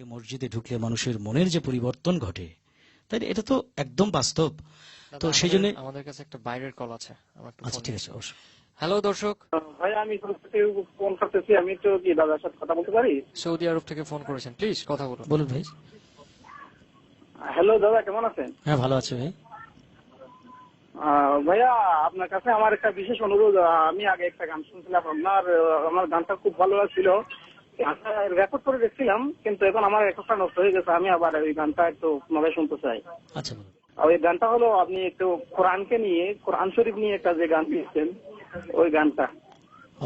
মসজিদে ঢুকলে মানুষের মনের যে পরিবর্তন ঘটে তাই এটা তো একদম বাস্তব। তো সেই জন্য আমাদের- কাছে একটা বাইরের কল আছে। আচ্ছা ঠিক আছে অবশ্যই। হ্যালো দর্শক। ভাই আমি ফোন করতেছি। আমি তো কি দাদার সাথে কথা বলতে পারি? সৌদি আরব থেকে ফোন করেছেন। প্লিজ কথা বলুন। বলুন ভাই। হ্যালো দাদা কেমন আছেন? হ্যাঁ ভালো আছে ভাই। আহ, ভাইয়া আপনার কাছে আমার একটা বিশেষ অনুরোধ। আমি আগে একটা গান শুনছিলাম। আপনার আমার গানটা খুব ভালো লাগছিল। রেকর্ড করে দেখছিলাম কিন্তু এখন আমার রেকর্ডটা নষ্ট হয়ে গেছে। আমি আবার ওই গানটা একটু পুনরায় শুনতে চাই। আচ্ছা ওই গানটা হলো আপনি একটু কোরআনকে নিয়ে কোরআন শরীফ নিয়ে একটা যে গান দিয়েছেন ওই গানটা।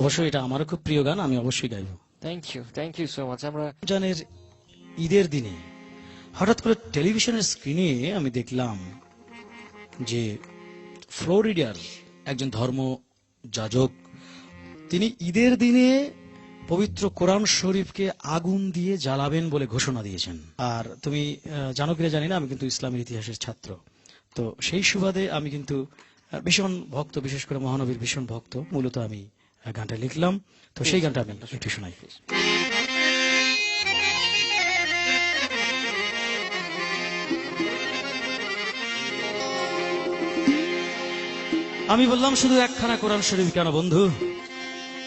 অবশ্যই এটা আমারও খুব প্রিয় গান আমি অবশ্যই গাইবো। Thank you thank you so much আমরা রমজানের ঈদের দিনে হঠাৎ করে টেলিভিশনের স্ক্রিনে আমি দেখলাম যে ফ্লোরিডার একজন ধর্ম যাজক তিনি ঈদের দিনে পবিত্র কোরআন শরীফকে আগুন দিয়ে জ্বালাবেন বলে ঘোষণা দিয়েছেন। আর তুমি জানো কিনা জানি না, আমি কিন্তু ইসলামের ইতিহাসের ছাত্র। তো সেই সুবাদে আমি কিন্তু ভীষণ ভক্ত, বিশেষ করে মহানবীর ভীষণ ভক্ত, মূলত আমি গানটা লিখলাম। তো সেই গানটা আমি একটু শোনাই। আমি বললাম, শুধু একখানা কোরআন শরীফ কেন বন্ধু?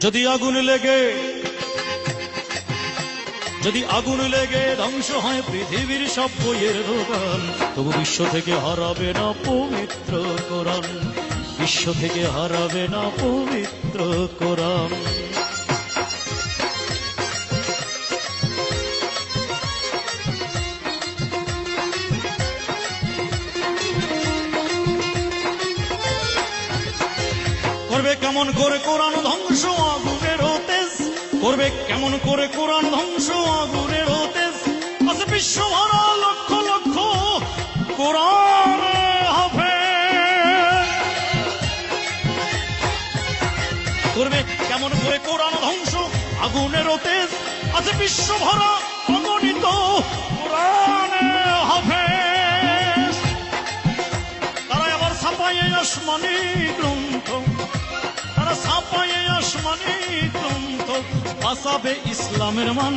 যদি আগুন লেগে, যদি আগুন লেগে ধ্বংস হয় পৃথিবীর সব বইয়ের দোকান, তবু বিশ্ব থেকে হারাবে না পবিত্র কোরআন। বিশ্ব থেকে হারাবে না পবিত্র কোরআন। করবে কেমন করে কোরআন ধ্বংস, আগুনের তেজ করবে কেমন করে কোরআন ধ্বংস, আগুনের তেজ আছে বিশ্ব ভরা লক্ষ লক্ষ কোরআন হবে করবে কেমন করে কোরআন ধ্বংস, আগুনের তেজ আছে বিশ্ব ভরা অগণিত কোরআন বাঁচাবে ইসলামের মান।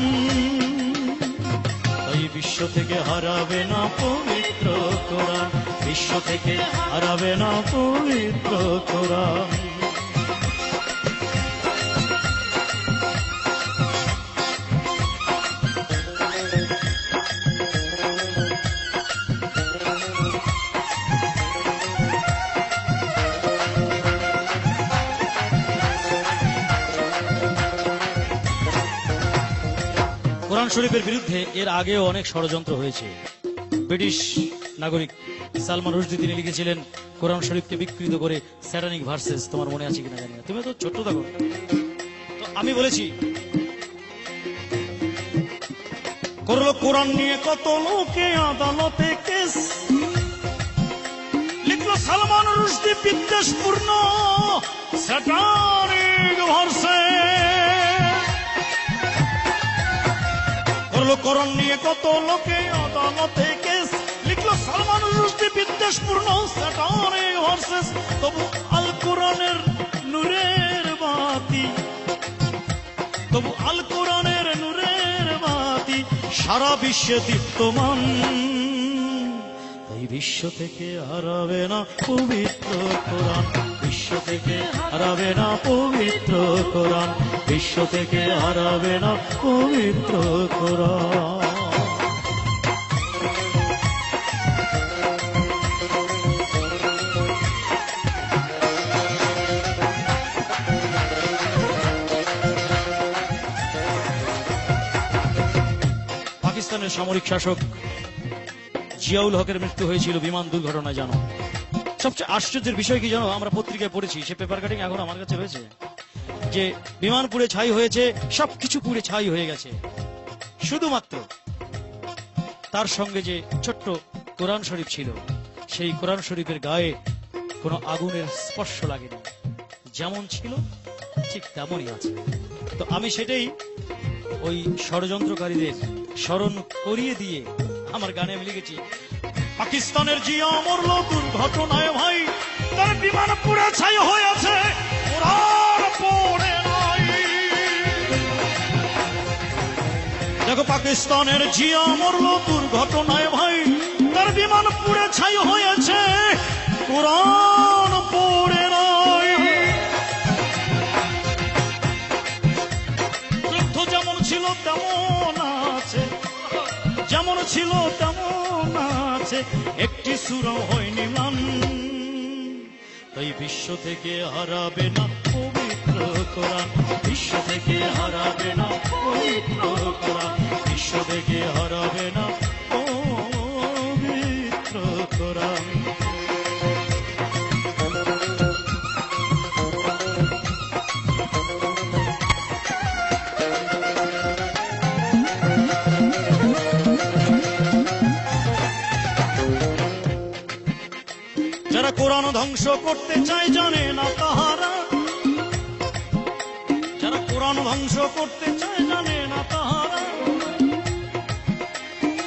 তাই বিশ্ব থেকে হারাবে না পবিত্র কোরআন। বিশ্ব থেকে হারাবে না পবিত্র কোরআন। কোরআন শরীফের বিরুদ্ধে এর আগেও অনেক ষড়যন্ত্র হয়েছে। ব্রিটিশ নাগরিক সালমান রুশদি তিনি লিখেছিলেন, কোরআন শরীফকে বিকৃত করে স্যাটানিক ভার্সেস তোমার মনে আছে কিনা জানি না। তুমি তো ছোট্ট থাকো। তো আমি বলেছি, করল কোরআন নিয়ে কত লোকে আদালতে কেস। লিখলো সালমান রুশদি বিদ্বেষপূর্ণ স্যাটানিক ভার্সেস। করল করণ নিয়ে কত লোকে আদালতে কেস? লিখলো সালমান রুশদি বিদ্বেষপূর্ণ স্যাটারে হর্সেস তবু আল কোরআনের নূরের বাতি, তবু আল কোরআনের নূরের বাতি, সারা বিশ্বে দীপ্তমান। বিশ্ব থেকে হারাবে না পবিত্র কোরআন। বিশ্ব থেকে হারাবে না পবিত্র কোরআন। বিশ্ব থেকে হারাবে না পবিত্র কোরআন। পাকিস্তানের সামরিক শাসক জিয়াউল হকের মৃত্যু হয়েছিল, বিমান দুর্ঘটনায় জানো। সবচেয়ে আশ্চর্যের বিষয় কি জানো? আমরা পত্রিকায় পড়েছি, সে পেপার কাটিং এখন আমার কাছে রয়েছে যে বিমান পুড়ে ছাই হয়েছে, সবকিছু পুড়ে ছাই হয়ে গেছে। শুধুমাত্র তার সঙ্গে যে ছোট্ট কোরআন শরীফ ছিল, সেই কোরআন শরীফের গায়ে কোনো আগুনের স্পর্শ লাগেনি। যেমন ছিল, ঠিক তেমনই আছে। তো আমি সেটাই ওই ষড়যন্ত্রকারীদের স্মরণ করিয়ে দিয়ে আমার গানে আমি লিখেছি, পাকিস্তানের জিয়া মরল দুর্ঘটনায় ভাই, তার বিমান পুরে ছাই হয়েছে, ওরার পড়ে দেখো, পাকিস্তানের জিয়া মরল ঘটনায় ভাই, তার বিমান পুরে ছাই হয়েছে কোরআন ছিল তেমন আছে, একটি সুর হয়নি মান। তাই বিশ্ব থেকে হারাবে না পবিত্র করা বিশ্ব থেকে হারাবে না পবিত্র করা বিশ্ব থেকে হারাবে না পবিত্র কোরআন। ধ্বংস করতে চায় জানে না তাহারা। যারা কোরআন ধ্বংস করতে চায় জানে না তাহারা।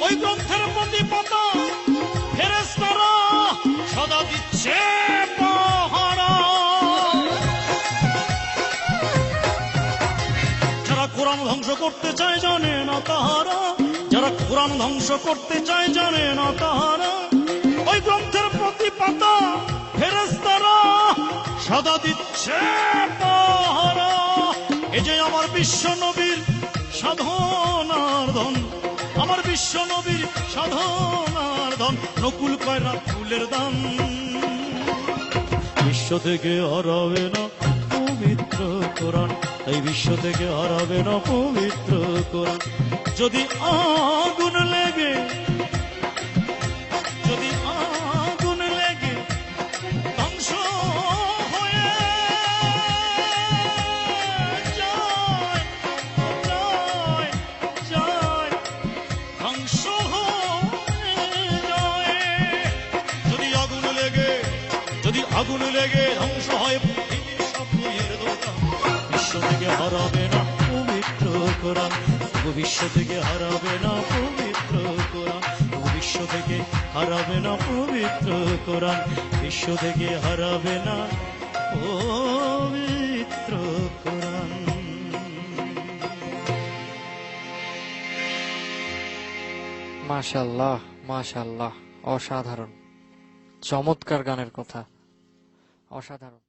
ওই গ্রন্থের প্রতি পাতা ফেরেস্তারা সদা দিচ্ছে ধ্বংস করতে চায় জানে না তাহারা। যারা কোরআন ধ্বংস করতে চায় জানে না তাহারা। ওই গ্রন্থের প্রতি পাতা ফেরেস্তারা সাদা দিচ্ছে পাহারা। এ যে আমার বিশ্ব নবীর সাধনার ধন, আমার বিশ্ব নবীর সাধনার ধন, নকুল কয়রা ফুলের দান। বিশ্ব থেকে হারাবে না পবিত্র কোরআন, তাই বিশ্ব থেকে হারাবে না পবিত্র কোরআন। যদি আগুন লেগে হারাবে না পবিত্র কোরআন। বিশ্ব থেকে হারাবে না পবিত্র কোরআন। বিশ্ব থেকে হারাবে না পবিত্র কোরআন। বিশ্ব থেকে হারাবে না পবিত্র কোরআন। মাশাল্লাহ মাশাল্লাহ অসাধারণ। চমৎকার গানের কথা। অসাধারণ।